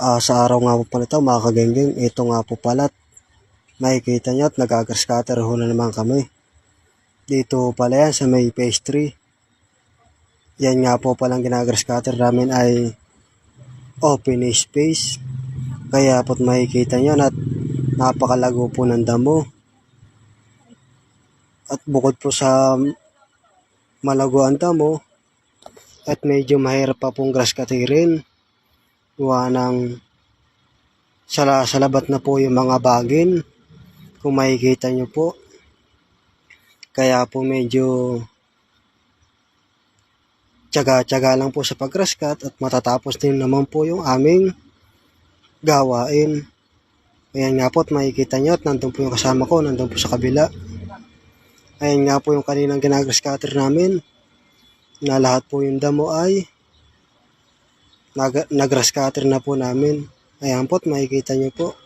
Ah, sa araw nga po pala ito, mga kagenggeng, ito nga po pala, makikita nyo at nag-agar ho na naman kami. Dito pala yan sa may 3. Yan nga po palang ginagar scatter namin ay open space. Kaya po't makikita nyo at napakalago po ng damo. At bukod po sa malago ang damo, at medyo mahirap pa pong grass cutterin. Gawa ng sala, salabat na po yung mga bagin. Kung makikita nyo po. Kaya po medyo tsaga-tsaga lang po sa pag-grass cut at matatapos din naman po yung aming gawain. Ayan nga po at makikita nyo at nandun po yung kasama ko, nandun po sa kabila. Ayan nga po yung kaninang ginagrass cutter namin na lahat po yung damo ay nag nag-grass cutter na po namin. Ayan po makikita nyo po.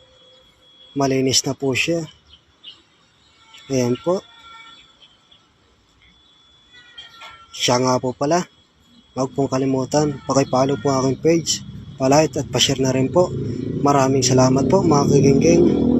Malinis na po siya. Ayan po. Siya nga po pala. Huwag pong kalimutan. Pakipollow po aking page. Palike at pa-share na rin po. Maraming salamat po mga kagenggeng.